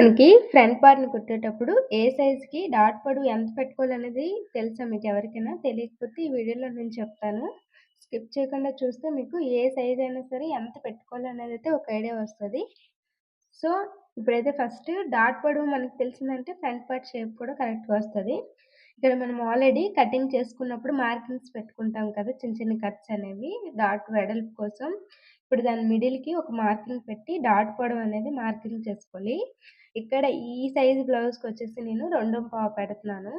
మనకి ఫ్రంట్ పార్ట్‌ని కుట్టేటప్పుడు ఏ సైజ్‌కి డాట్ పొడవు ఎంత పెట్టుకోవాలనేది తెలుసా మీకు ఎవరికైనా? తెలియకపోతే ఈ వీడియోలో నేను చెప్తాను. స్కిప్ చేయకుండా చూస్తే మీకు ఏ సైజ్ అయినా సరే ఎంత పెట్టుకోవాలనేదైతే ఒక ఐడియా వస్తుంది సో, ఇప్పుడైతే ఫస్ట్ డాట్ పొడవు మనకు తెలిసిందంటే ఫ్రంట్ పార్ట్ షేప్ కూడా కరెక్ట్‌గా వస్తుంది ఇక్కడ మనం ఆల్రెడీ కటింగ్ చేసుకున్నప్పుడు మార్కింగ్స్ పెట్టుకుంటాం కదా! చిన్న చిన్న కట్స్ అనేవి డాట్ వెడల్పు కోసం. ఇప్పుడు దాని మిడిల్‌కి ఒక మార్కింగ్ పెట్టి డాట్ పొడవు అనేది మార్కింగ్ చేసుకోవాలి. ఇక్కడ ఈ సైజ్ బ్లౌజ్‌కొచ్చేసి నేను 2.5 పెడుతున్నాను.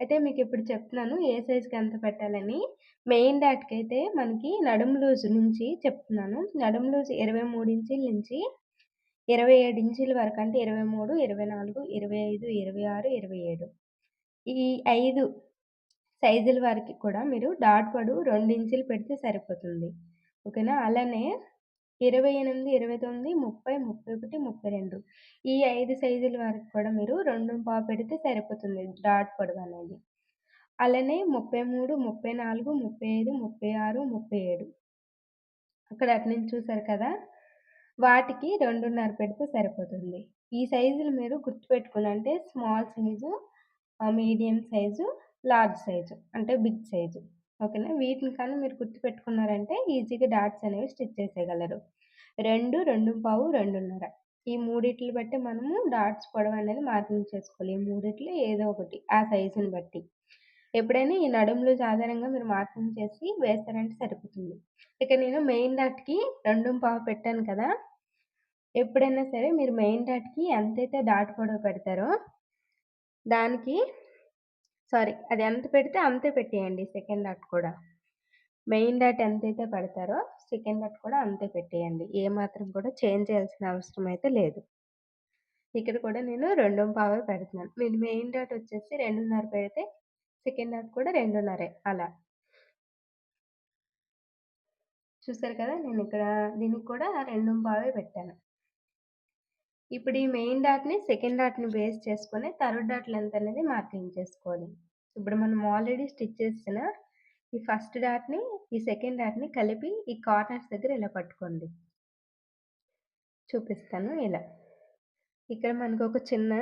అయితే మీకు ఇప్పుడు చెప్తున్నాను ఏ సైజ్‌కి ఎంత పెట్టాలని. మెయిన్ డాట్కి అయితే మనకి నడుము లూజ్ నుంచి చెప్తున్నాను. నడుము లూజ్ 23 ఇంచీల నుంచి ఇరవై ఏడు ఇంచుల వరకు అంటే 23, 24, 25, 26, 27 ఈ ఐదు సైజుల వరకు కూడా మీరు డాట్ పడు రెండు ఇంచులు పెడితే సరిపోతుంది. ఓకేనా? అలానే ఇరవై ఎనిమిది ఇరవై తొమ్మిది ముప్పై ముప్పై ఒకటి ముప్పై రెండు. ఈ ఐదు సైజుల వరకు కూడా మీరు రెండు పావు పెడితే సరిపోతుంది డాట్ పొడవు అనేది. అలానే ముప్పై మూడు ముప్పై నాలుగు ముప్పై ఐదు ముప్పై ఆరు ముప్పై ఏడు. అక్కడ అటు నుంచి చూసారు కదా? వాటికి రెండున్నర పెడితే సరిపోతుంది. ఈ సైజులు మీరు గుర్తుపెట్టుకుని అంటే small size medium size large size అంటే బిగ్ సైజు. ఓకేనా? వీటిని కానీ మీరు గుర్తుపెట్టుకున్నారంటే ఈజీగా డాట్స్ అనేవి స్టిచ్ చేసేయగలరు. 2, 2.5, 2.5 ఈ మూడిట్లు బట్టి మనము డాట్స్ పొడవు అనేది మార్కింగ్ చేసుకోవాలి. ఈ మూడిట్లు ఏదో ఒకటి ఆ సైజుని బట్టి. ఎప్పుడైనా ఈ నడుములు సాధారణంగా ఆధారంగా మీరు మార్కింగ్ చేసి వేస్తారంటే సరిపోతుంది. ఇక నేను మెయిన్ డాట్‌కి 2.5 పెట్టాను కదా! ఎప్పుడైనా సరే మీరు మెయిన్ డాట్‌కి ఎంతైతే డాట్ పొడవు పెడతారో దానికి సారీ అది ఎంత పెడితే అంతే పెట్టేయండి సెకండ్ డాట్ కూడా. మెయిన్ డాట్ ఎంతైతే పెడతారో సెకండ్ డాట్ కూడా అంతే పెట్టేయండి. ఏ మాత్రం కూడా చేంజ్ చేయాల్సిన అవసరం అయితే లేదు. ఇక్కడ కూడా నేను 2.5 పెడుతున్నాను. మీరు మెయిన్ డాట్ వచ్చేసి 2.5 పెడితే సెకండ్ డాట్ కూడా 2.5 అలా. చూసారు కదా! నేను ఇక్కడ దీనికి కూడా 2.5 పెట్టాను. ఇప్పుడు ఈ మెయిన్ డాట్‌ని, సెకండ్ డాట్‌ని బేస్ చేసుకొని థర్డ్ డాట్ లెంత్ అనేది మార్కింగ్ చేసుకోవాలి. ఇప్పుడు మనం ఆల్రెడీ స్టిచ్ చేసిన ఈ ఫస్ట్ డాట్‌ని, ఈ సెకండ్ డాట్‌ని కలిపి ఈ కార్నర్స్ దగ్గర ఇలా పట్టుకోండి. చూపిస్తాను ఇలా. ఇక్కడ మనకు ఒక చిన్న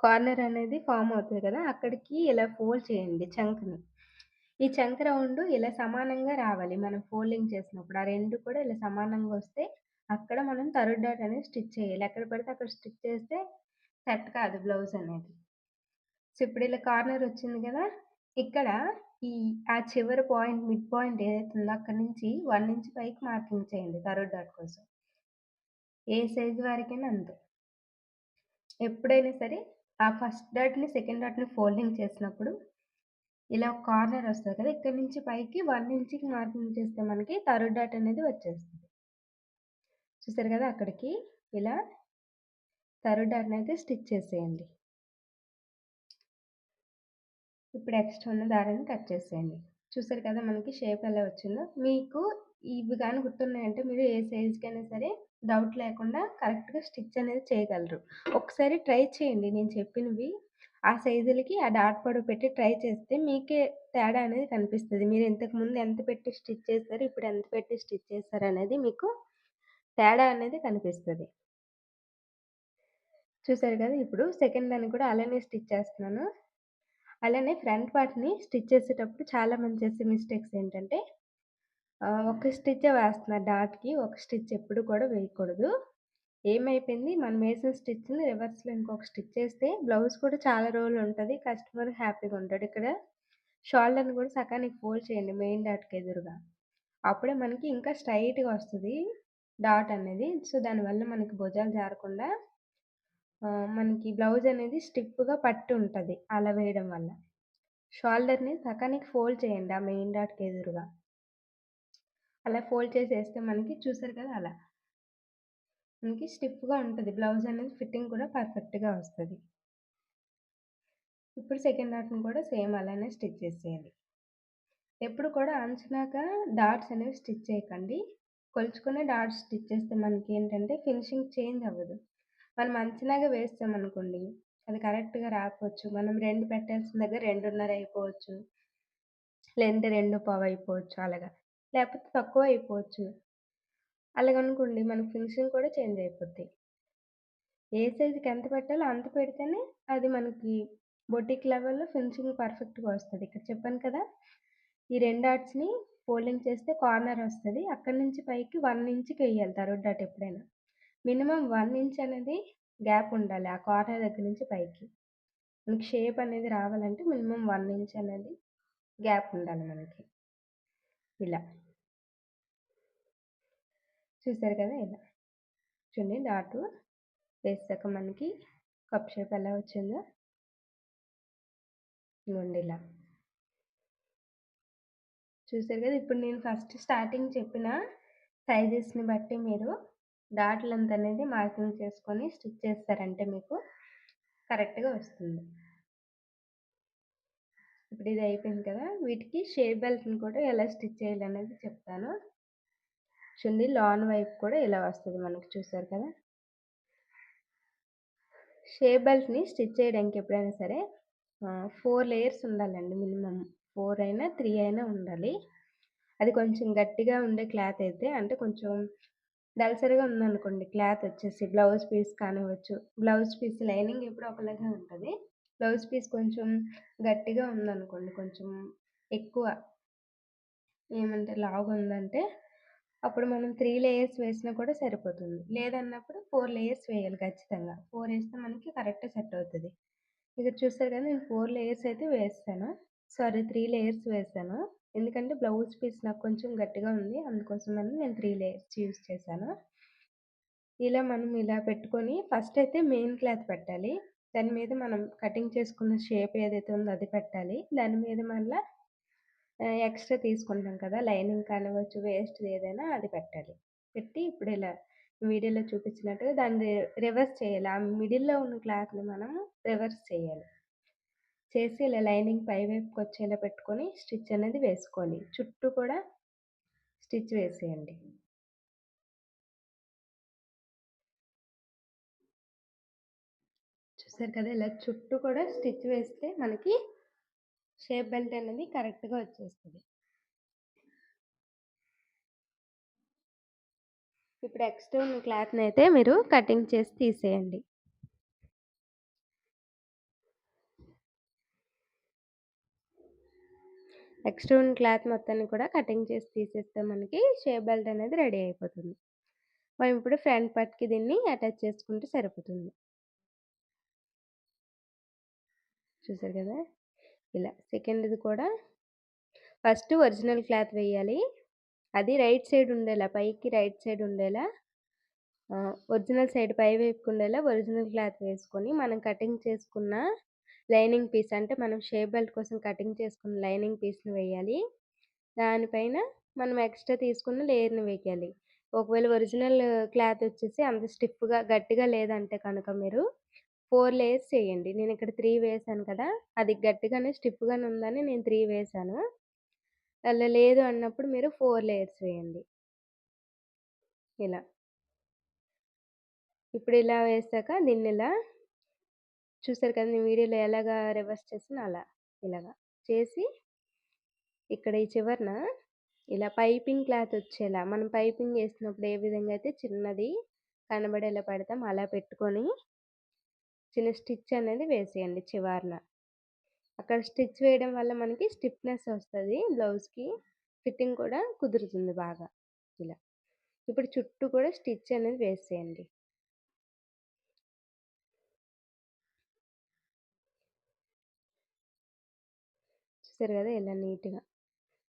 కార్నర్ అనేది ఫామ్ అవుతుంది కదా! అక్కడికి ఇలా ఫోల్డ్ చేయండి చంక్‌ని. ఈ చంక్ రౌండ్ ఇలా సమానంగా రావాలి మనం ఫోల్డింగ్ చేసినప్పుడు. ఆ రెండు కూడా ఇలా సమానంగా వస్తే అక్కడ మనం థర్డ్ డాట్ అనేది స్టిచ్ చేయాలి. ఎక్కడ పడితే అక్కడ స్టిచ్ చేస్తే సెట్ కాదు బ్లౌజ్ అనేది. సో, ఇప్పుడు ఇలా కార్నర్ వచ్చింది కదా! ఇక్కడ ఈ ఆ చివరి పాయింట్ మిడ్ పాయింట్ ఏదైతే ఉందో అక్కడ నుంచి వన్ ఇంచ్ పైకి మార్కింగ్ చేయండి థర్డ్ డాట్ కోసం. ఏ సైజ్ వరకైనా అంతే. ఎప్పుడైనా సరే ఆ ఫస్ట్ డాట్‌ని, సెకండ్ డాట్‌ని ఫోల్డింగ్ చేసినప్పుడు ఇలా ఒక కార్నర్ వస్తుంది కదా! ఇక్కడి నుంచి పైకి వన్ ఇంచ్‌కి మార్కింగ్ చేస్తే మనకి థర్డ్ డాట్ అనేది వచ్చేస్తుంది చూసారు కదా! అక్కడికి ఇలా థర్డ్ డాట్‌ని అయితే స్టిచ్ చేసేయండి. ఇప్పుడు ఎక్స్ట్రా ఉన్న దారాన్ని కట్ చేసేయండి. చూసారు కదా! మనకి షేప్ ఎలా వచ్చిందో. మీకు ఇవి కానీ గుర్తున్నాయంటే మీరు ఏ సైజ్‌కైనా సరే డౌట్ లేకుండా కరెక్ట్‌గా స్టిచ్ అనేది చేయగలరు. ఒకసారి ట్రై చేయండి నేను చెప్పినవి. ఆ సైజులకి ఆ డాట్ పొడవు పెట్టి ట్రై చేస్తే మీకే తేడా అనేది కనిపిస్తుంది మీరు ఇంతకుముందు ఎంత పెట్టి స్టిచ్ చేస్తారు ఇప్పుడు ఎంత పెట్టి స్టిచ్ చేస్తారు అనేది మీకు తేడా అనేది కనిపిస్తుంది చూసారు కదా! ఇప్పుడు సెకండ్ దాన్ని కూడా అలానే స్టిచ్ చేస్తున్నాను. అలానే ఫ్రంట్ పార్ట్‌ని స్టిచ్ చేసేటప్పుడు చాలామంది చేసే మిస్టేక్స్ ఏంటంటే ఒక స్టిచ్చే వేస్తున్నారు డాట్‌కి. ఒక స్టిచ్ ఎప్పుడు కూడా వేయకూడదు. ఏమైపోయింది మనం వేసిన స్టిచ్‌ని రివర్స్‌లో ఇంకొక స్టిచ్ చేస్తే బ్లౌజ్ కూడా చాలా రోజులు ఉంటుంది కస్టమర్ హ్యాపీగా ఉంటాడు. ఇక్కడ షోల్డర్‌ని కూడా సకానికి ఫోల్డ్ చేయండి మెయిన్ డాట్‌కి ఎదురుగా. అప్పుడే మనకి ఇంకా స్ట్రైట్గా వస్తుంది డాట్ అనేది. సో, దానివల్ల మనకి భుజాలు జారకుండా మనకి బ్లౌజ్ అనేది స్టిప్గా పట్టి ఉంటుంది అలా వేయడం వల్ల. షోల్డర్‌ని సకానికి ఫోల్డ్ చేయండి ఆ మెయిన్ డాట్‌కి ఎదురుగా. అలా ఫోల్డ్ చేసేస్తే మనకి చూసారు కదా! అలా. మనకి స్టిప్గా ఉంటుంది బ్లౌజ్ అనేది ఫిట్టింగ్ కూడా పర్ఫెక్ట్‌గా వస్తుంది ఇప్పుడు సెకండ్ డాట్‌ని కూడా సేమ్ అలానే స్టిచ్ చేసేయాలి. ఎప్పుడు కూడా అంచనాక డాట్స్ అనేవి స్టిచ్ చేయకండి. కొలుచుకునే డాట్స్ స్టిచ్ చేస్తే మనకి ఏంటంటే ఫినిషింగ్ చేంజ్ అవ్వదు. మనం అంచనాగా వేసామనుకోండి అది కరెక్ట్‌గా రాకపోవచ్చు. మనం రెండు పెట్టాల్సిన దగ్గర 2.5 అయిపోవచ్చు. లేదంటే 2.5 అయిపోవచ్చు అలాగా. లేకపోతే తక్కువ అయిపోవచ్చు. అలాగనుకోండి మన ఫినిషింగ్ కూడా చేంజ్ అయిపోద్ది. ఏ సైజుకి ఎంత పెట్టాలో అంత పెడితేనే అది మనకి బొటిక్ లెవెల్‌లో ఫినిషింగ్ పర్ఫెక్ట్‌గా వస్తుంది ఇక్కడ చెప్పాను కదా! ఈ రెండు ఆర్ట్స్ని ఫోల్డింగ్ చేస్తే కార్నర్ వస్తుంది అక్కడి నుంచి పైకి వన్ ఇంచ్‌కి వేయాలి థర్డ్ ఎప్పుడైనా. మినిమం వన్ ఇంచ్ అనేది గ్యాప్ ఉండాలి. ఆ కార్నర్ దగ్గర నుంచి పైకి. మనకి షేప్ అనేది రావాలంటే మినిమం వన్ ఇంచ్ అనేది గ్యాప్ ఉండాలి మనకి. ఇలా. చూసారు కదా! ఇలా. చూడండి డాటు వేసాక మనకి కప్ షేప్ ఎలా వచ్చిందో. ఇదిగోండి ఇలా. చూసారు కదా! ఇప్పుడు నేను ఫస్ట్ స్టార్టింగ్ చెప్పిన సైజెస్‌ని బట్టి మీరు డాట్ లెంత్ అనేది మార్కింగ్ చేసుకొని స్టిచ్ చేస్తారంటే మీకు కరెక్ట్‌గా వస్తుంది. ఇప్పుడు ఇది అయిపోయింది కదా! వీటికి షేప్ బెల్ట్‌ని కూడా ఎలా స్టిచ్ చేయాలనేది చెప్తాను. చూడండి లాన్ వైపు కూడా ఇలా వస్తుంది మనకు చూసారు కదా! షేప్ బెల్ట్‌ని స్టిచ్ చేయడానికి ఎప్పుడైనా సరే ఫోర్ లేయర్స్ ఉండాలండి మినిమమ్. ఫోర్ అయినా, త్రీ అయినా ఉండాలి. అది కొంచెం గట్టిగా ఉండే క్లాత్ అయితే అంటే కొంచెం దళసరిగా ఉందనుకోండి క్లాత్ వచ్చేసి బ్లౌజ్ పీస్ కానివ్వచ్చు. బ్లౌజ్ పీస్ లైనింగ్ ఎప్పుడు ఒకలాగే ఉంటుంది బ్లౌజ్ పీస్ కొంచెం గట్టిగా ఉందనుకోండి కొంచెం ఎక్కువ ఏమంటే లావుగా ఉందంటే అప్పుడు మనం త్రీ లేయర్స్ వేసినా కూడా సరిపోతుంది. లేదన్నప్పుడు ఫోర్ లేయర్స్ వేయాలి ఖచ్చితంగా. ఫోర్ వేస్తే మనకి కరెక్ట్ సెట్ అవుతుంది ఇక్కడ చూస్తారు కదా! నేను ఫోర్ లేయర్స్ అయితే వేస్తాను సారీ త్రీ లేయర్స్ వేసాను. ఎందుకంటే బ్లౌజ్ పీస్ నాకు కొంచెం గట్టిగా ఉంది. అందుకోసమని నేను త్రీ లేయర్స్ యూజ్ చేశాను. ఇలా మనం ఇలా పెట్టుకొని ఫస్ట్ అయితే మెయిన్ క్లాత్ పెట్టాలి. దాని మీద మనం కటింగ్ చేసుకున్న షేప్ ఏదైతే ఉందో అది పెట్టాలి. దాని మీద మళ్ళా ఎక్స్‌ట్రా తీసుకుంటాం కదా! లైనింగ్ కానివచ్చు వేస్ట్ ఏదైనా అది పెట్టాలి. పెట్టి ఇప్పుడు ఇలా వీడియోలో చూపించినట్టుగా దాన్ని రివర్స్ చేయాలి. ఆ మిడిల్‌లో ఉన్న క్లాత్‌ని మనం రివర్స్ చేయాలి. చేసి ఇలా లైనింగ్ పై వైపుకి వచ్చేలా పెట్టుకొని స్టిచ్ అనేది వేసుకోవాలి. చుట్టూ కూడా స్టిచ్ వేసేయండి. చూసారు కదా! ఇలా చుట్టూ కూడా స్టిచ్ వేస్తే మనకి షేప్ బెల్ట్ అనేది కరెక్ట్‌గా వచ్చేస్తుంది ఇప్పుడు ఎక్స్ట్రా ఉన్న క్లాత్‌నయితే మీరు కటింగ్ చేసి తీసేయండి. ఎక్స్ట్రా ఉన్న క్లాత్ మొత్తాన్ని కూడా కటింగ్ చేసి తీసేస్తే మనకి షేప్ బెల్ట్ అనేది రెడీ అయిపోతుంది. మనం ఇప్పుడు ఫ్రంట్ పార్ట్‌కి దీన్ని అటాచ్ చేసుకుంటే సరిపోతుంది. చూసారు కదా! ఇలా సెకండ్‌ది కూడా ఫస్ట్ ఒరిజినల్ క్లాత్ వేయాలి. అది రైట్ సైడ్ ఉండేలా పైకి రైట్ సైడ్ ఉండేలా ఒరిజినల్ సైడ్ పై వైపుకి ఉండేలా ఒరిజినల్ క్లాత్ వేసుకొని మనం కటింగ్ చేసుకున్న లైనింగ్ పీస్ అంటే మనం షేప్ బెల్ట్ కోసం కటింగ్ చేసుకున్న లైనింగ్ పీస్‌ని వేయాలి. దానిపైన మనం ఎక్స్ట్రా తీసుకున్న లేయర్‌ని వేయాలి. ఒకవేళ ఒరిజినల్ క్లాత్ వచ్చేసి అంత స్టిఫ్‌గా గట్టిగా లేదంటే కనుక మీరు ఫోర్ లేయర్స్ చేయండి. నేను ఇక్కడ త్రీ వేసాను కదా! అది గట్టిగానే స్టిఫ్‌గానే ఉందని నేను త్రీ వేసాను. అలా లేదు అన్నప్పుడు మీరు ఫోర్ లేయర్స్ వేయండి. ఇలా. ఇప్పుడు ఇలా వేసాక దీన్ని ఇలా చూసారు కదా! నేను వీడియోలో ఎలాగా రివర్స్ చేసిన అలా. ఇలాగా చేసి ఇక్కడ ఈ చివరన ఇలా పైపింగ్ క్లాత్ వచ్చేలా మనం పైపింగ్ చేసినప్పుడు ఏ విధంగా అయితే చిన్నది కనబడేలా పెడతాం అలా పెట్టుకొని చిన్న స్టిచ్ అనేది వేసేయండి చివరన. అక్కడ స్టిచ్ వేయడం వల్ల మనకి స్టిఫ్‌నెస్ వస్తుంది బ్లౌజ్‌కి. ఫిట్టింగ్ కూడా కుదురుతుంది బాగా. ఇలా. ఇప్పుడు చుట్టూ కూడా స్టిచ్ అనేది వేసేయండి. చూపిస్తారు కదా! ఇలా నీట్‌గా.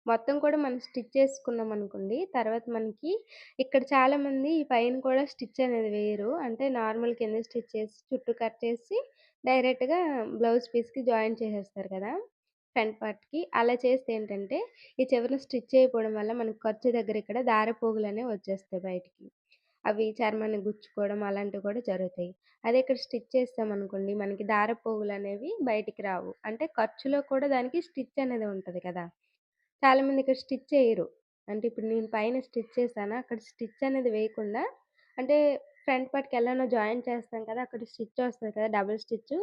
మొత్తం కూడా మనం స్టిచ్ చేసుకున్నాం అనుకోండి. తర్వాత మనకి ఇక్కడ చాలామంది పైన కూడా స్టిచ్ అనేది వేయరు. అంటే నార్మల్ కింద స్టిచ్ చేసి చుట్టూ కట్ చేసి డైరెక్ట్‌గా బ్లౌజ్ పీస్‌కి జాయిన్ చేసేస్తారు కదా! ఫ్రంట్ పార్ట్‌కి. అలా చేస్తే ఏంటంటే ఈ చివరన స్టిచ్ చేయకపోవడం వల్ల మనకు ఖర్చు దగ్గర ఇక్కడ దారపోగులనేవి వచ్చేస్తాయి బయటికి. అవి చర్మాన్ని గుచ్చుకోవడం అలాంటివి కూడా జరుగుతాయి. అదే ఇక్కడ స్టిచ్ చేసామనుకోండి మనకి దారపోగులనేవి బయటికి రావు. అంటే ఖర్చులో కూడా దానికి స్టిచ్ అనేది ఉంటుంది కదా! చాలామంది ఇక్కడ స్టిచ్ చేయరు. అంటే ఇప్పుడు నేను పైన స్టిచ్ చేస్తాను అక్కడ స్టిచ్ అనేది వేయకుండా అంటే ఫ్రంట్ పార్ట్‌కి ఎలానో జాయిన్ చేస్తాం కదా! అక్కడ స్టిచ్ వస్తుంది కదా! డబుల్ స్టిచ్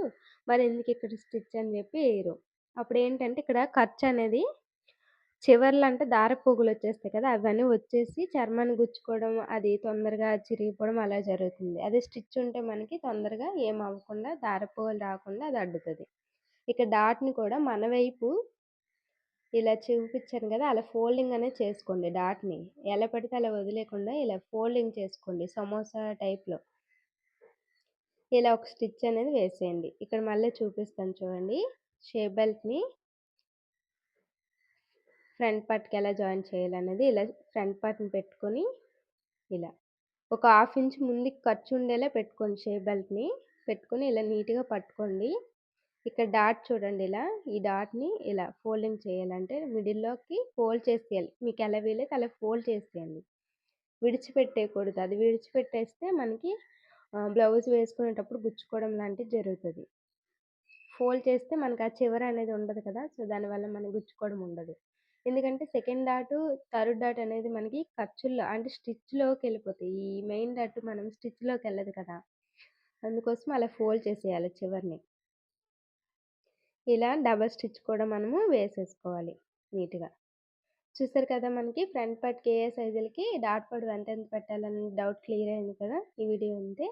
మరి ఎందుకు ఇక్కడ స్టిచ్ అని చెప్పి వేయరు అప్పుడు ఏంటంటే ఇక్కడ ఖర్చు అనేది చివర్లు అంటే దారపు వచ్చేస్తాయి కదా! అవన్నీ వచ్చేసి చర్మాన్ని గుచ్చుకోవడం, అది తొందరగా చిరిగిపోవడం అలా జరుగుతుంది. అదే స్టిచ్ ఉంటే మనకి తొందరగా ఏం అవ్వకుండా దారపు రాకుండా అది అడ్డుతుంది ఇక డాట్‌ని కూడా మన వైపు ఇలా చూపించాను కదా! అలా ఫోల్డింగ్ అనేది చేసుకోండి డాట్‌ని. ఎలా పడితే అలా వదిలేకుండా ఇలా ఫోల్డింగ్ చేసుకోండి సమోసా టైప్‌లో. ఇలా ఒక స్టిచ్ అనేది వేసేయండి. ఇక్కడ మళ్ళీ చూపిస్తాను చూడండి. షేప్ బెల్ట్‌ని ఫ్రంట్ పార్ట్‌కి ఎలా జాయిన్ చేయాలనేది ఇలా ఫ్రంట్ పార్ట్‌ని పెట్టుకొని ఇలా ఒక హాఫ్ ఇంచ్ ముందుకి ఖర్చు ఉండేలా పెట్టుకోండి షే బెల్ట్‌ని. పెట్టుకొని ఇలా నీట్‌గా పట్టుకోండి. ఇక్కడ డాట్ చూడండి ఇలా ఈ డాట్‌ని ఇలా ఫోల్డింగ్ చేయాలంటే మిడిల్‌లోకి ఫోల్డ్ చేసేయాలి. మీకు ఎలా వీలైతే అలా ఫోల్డ్ చేసేయండి. విడిచిపెట్టేయకూడదు. అది విడిచిపెట్టేస్తే మనకి బ్లౌజ్ వేసుకునేటప్పుడు గుచ్చుకోవడం లాంటిది జరుగుతుంది ఫోల్డ్ చేస్తే మనకు ఆ చివర అనేది ఉండదు కదా! సో, దానివల్ల మనకి గుచ్చుకోవడం ఉండదు. ఎందుకంటే సెకండ్ డాటు, థర్డ్ డాట్ అనేది మనకి ఖర్చుల్లో అంటే స్టిచ్‌లోకి వెళ్ళిపోతాయి. ఈ మెయిన్ డాట్ మనం స్టిచ్‌లోకి వెళ్ళదు కదా! అందుకోసం అలా ఫోల్డ్ చేసేయాలి చివరిని. ఇలా డబల్ స్టిచ్ కూడా మనము వేసేసుకోవాలి నీట్‌గా. చూసారు కదా మనకి ఫ్రంట్ పార్ట్ కేఏ సైజులకి డాట్ పొడవు ఎంత ఎంత పెట్టాలని డౌట్ క్లియర్ అయింది కదా! ఈ వీడియో ఉంటే